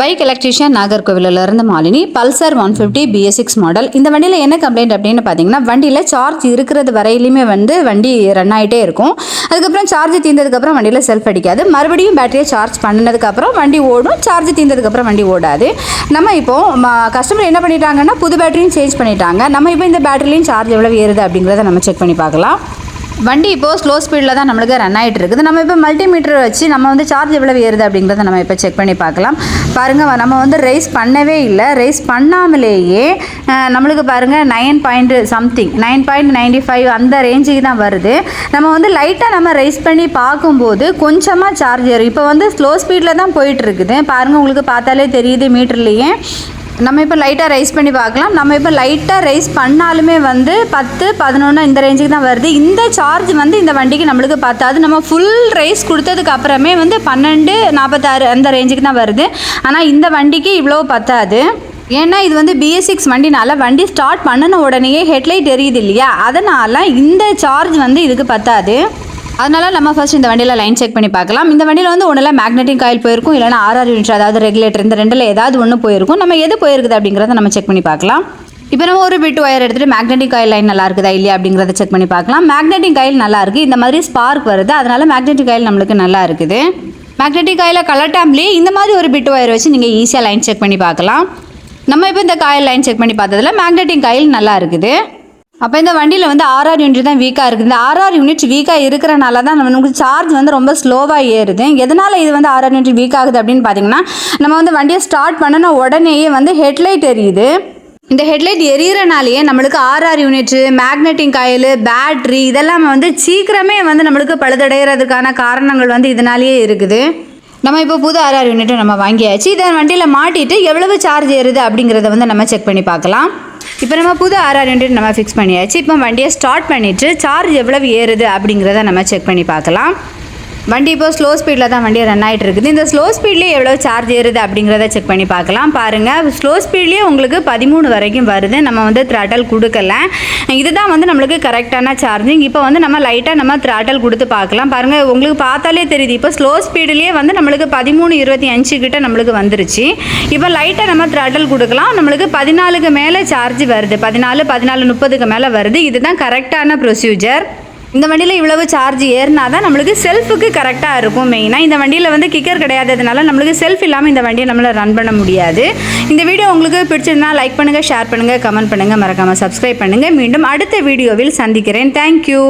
Bike electrician நாகர்கோவிலிருந்து Malini Pulsar one fifty BS six model இந்த வண்டியில் என்ன கம்ப்ளைண்ட் அப்படின்னு பார்த்தீங்கன்னா வண்டியில் சார்ஜ் இருக்கிறது வரையிலுமே வந்து வண்டி ரன் ஆகிட்டே இருக்கும். அதுக்கப்புறம் சார்ஜ் தீர்ந்ததுக்கப்புறம் வண்டியில் செல்ஃப் அடிக்காது. மறுபடியும் பேட்டரியை சார்ஜ் பண்ணதுக்கப்புறம் வண்டி ஓடும். சார்ஜ் தீர்ந்ததுக்கப்புறம் வண்டி ஓடாது. நம்ம இப்போ கஸ்டமர் என்ன பண்ணிட்டாங்கன்னா புது பேட்டரியும் சேஞ்ச் பண்ணிட்டாங்க. நம்ம இப்போ இந்த பேட்டரிலையும் சார்ஜ் எவ்வளோ ஏறுது அப்படிங்கிறத நம்ம செக் பண்ணி பார்க்கலாம். வண்டி இப்போது ஸ்லோ ஸ்பீடில் தான் நம்மளுக்கு ரன் ஆகிட்டு இருக்குது. நம்ம இப்போ மல்டிமீட்டர் வச்சு நம்ம வந்து சார்ஜ் எவ்வளோ ஏறுது அப்படிங்கிறத நம்ம இப்போ செக் பண்ணி பார்க்கலாம். பாருங்கள் நம்ம வந்து ரைஸ் பண்ணவே இல்லை. ரைஸ் பண்ணாமலேயே நம்மளுக்கு பாருங்கள் nine point something nine point ninety five அந்த ரேஞ்சுக்கு தான் வருது. நம்ம வந்து லைட்டாக நம்ம ரைஸ் பண்ணி பார்க்கும்போது கொஞ்சமாக சார்ஜ் ஏறும். இப்போ வந்து ஸ்லோ ஸ்பீடில் தான் போயிட்டு இருக்குது. பாருங்கள் உங்களுக்கு பார்த்தாலே தெரியுது மீட்டர்லேயே நம்ம இப்போ லைட்டாக ரைஸ் பண்ணி பார்க்கலாம். நம்ம இப்போ லைட்டாக ரைஸ் பண்ணாலுமே வந்து பத்து பதினொன்று இந்த ரேஞ்சுக்கு தான் வருது. இந்த சார்ஜ் வந்து இந்த வண்டிக்கு நம்மளுக்கு பத்தாது. நம்ம ஃபுல் ரைஸ் கொடுத்ததுக்கு அப்புறமே வந்து பன்னெண்டு நாற்பத்தாறு அந்த ரேஞ்சுக்கு தான் வருது. ஆனால் இந்த வண்டிக்கு இவ்வளோ பத்தாது. ஏன்னா இது வந்து பிஎஸ்சிக்ஸ் வண்டினால வண்டி ஸ்டார்ட் பண்ணின உடனேயே ஹெட்லைட் எரியுது இல்லையா? அதனால் இந்த சார்ஜ் வந்து இதுக்கு பத்தாது. அதனால நம்ம ஃபர்ஸ்ட் இந்த வண்டியில் லைன் செக் பண்ணி பார்க்கலாம். இந்த வண்டியில் வந்து ஒன்றில் மேக்னெட்டிக் காயில் போயிருக்கும் இல்லைனா ஆர்ஆர் யூனிட் அதாவது ரெகுலேட்டர் இந்த ரெண்டில் ஏதாவது ஒன்று போயிருக்கும். நம்ம எது போயிருக்குது அப்படிங்கிறத நம்ம செக் பண்ணி பார்க்கலாம். இப்போ நம்ம ஒரு பிட் ஒயர் எடுத்துகிட்டு மேக்னெட்டிக் காயில் லைன் நல்லா இருக்குதா இல்லையா அப்படிங்கிறத செக் பண்ணி பார்க்கலாம். மேக்னெட்டிக் காயில் நல்லா இருக்குது இந்த மாதிரி ஸ்பார்க் வருது. அதனால மேக்னெட்டிக் காயில் நம்மளுக்கு நல்லா இருக்குது. மேக்னெட்டிக் காயில் கலட்டாம்லேயே இந்த மாதிரி ஒரு பிட் ஒயர் வச்சு நீங்கள் ஈஸியாக லைன் செக் பண்ணி பார்க்கலாம். நம்ம இப்போ இந்த காயில் லைன் செக் பண்ணி பார்த்ததில் மேக்னெட்டிக் காயில் நல்லா இருக்குது. அப்போ இந்த வண்டியில் வந்து ஆர்ஆர் யூனிட் தான் வீக்காக இருக்குது. இந்த ஆர்ஆர் யூனிட் வீக்காக இருக்கிறனால தான் நமக்கு சார்ஜ் வந்து ரொம்ப ஸ்லோவாக ஏறுது. எதனால் இது வந்து ஆர்ஆர் யூனிட் வீக் ஆகுது அப்படின்னு பார்த்தீங்கன்னா நம்ம வந்து வண்டியை ஸ்டார்ட் பண்ணின உடனேயே வந்து ஹெட்லைட் எரியுது. இந்த ஹெட்லைட் எரியறனாலேயே நம்மளுக்கு RR unit magnetic coil battery இதெல்லாம் வந்து சீக்கிரமே வந்து நம்மளுக்கு பழுதடைகிறதுக்கான காரணங்கள் வந்து இதனாலேயே இருக்குது. நம்ம இப்போ புது ஆர்ஆர் யூனிட்டை நம்ம வாங்கியாச்சு. இதை வண்டியில் மாட்டிட்டு எவ்வளவு சார்ஜ் ஏறுது அப்படிங்கிறத வந்து நம்ம செக் பண்ணி பார்க்கலாம். இப்போ நம்ம புது ஆர்ஆர் ஹண்ட்ரட் நம்ம ஃபிக்ஸ் பண்ணியாச்சு. இப்போ வண்டியை ஸ்டார்ட் பண்ணிவிட்டு சார்ஜ் எவ்வளவு ஏறுது அப்படிங்கிறத நம்ம செக் பண்ணி பார்க்கலாம். வண்டி இப்போ ஸ்லோ ஸ்பீடில் தான் வண்டி ரன் ஆகிட்டு இருக்குது இந்த ஸ்லோ ஸ்பீட்லேயே எவ்வளோ சார்ஜ் ஏறுது அப்படிங்கிறத செக் பண்ணி பார்க்கலாம். பாருங்கள் ஸ்லோ ஸ்பீட்லேயே உங்களுக்கு பதிமூணு வரைக்கும் வருது. நம்ம வந்து த்ராட்டல் கொடுக்கல. இதுதான் வந்து நம்மளுக்கு கரெக்டான சார்ஜிங் இப்போ வந்து நம்ம லைட்டாக நம்ம த்ராட்டல் கொடுத்து பார்க்கலாம். பாருங்கள் உங்களுக்கு பார்த்தாலே தெரியுது. இப்போ ஸ்லோ ஸ்பீட்லேயே வந்து நம்மளுக்கு பதிமூணு இருபத்தி அஞ்சு கிட்ட நம்மளுக்கு வந்துருச்சு. இப்போ லைட்டாக நம்ம த்ராட்டல் கொடுக்கலாம். நம்மளுக்கு பதினாலுக்கு மேலே சார்ஜ் வருது. பதினாலு பதினாலு முப்பதுக்கு மேலே வருது. இதுதான் கரெக்டான ப்ரொசீஜர் இந்த வண்டியில் இவ்வளவு சார்ஜ் ஏறினா தான் நம்மளுக்கு செல்ஃபுக்கு கரெக்டாக இருக்கும் மெயினாக இந்த வண்டியில் வந்து கிக்கர் கிடையாததுனால நம்மளுக்கு செல்ஃப் இல்லாமல் இந்த வண்டியை நம்மளால் ரன் பண்ண முடியாது. இந்த வீடியோ உங்களுக்கு பிடிச்சிருந்தா லைக் பண்ணுங்கள் ஷேர் பண்ணுங்கள் கமெண்ட் பண்ணுங்கள் மறக்காமல் சப்ஸ்கிரைப் பண்ணுங்கள் மீண்டும் அடுத்த வீடியோவில் சந்திக்கிறேன். தேங்க்யூ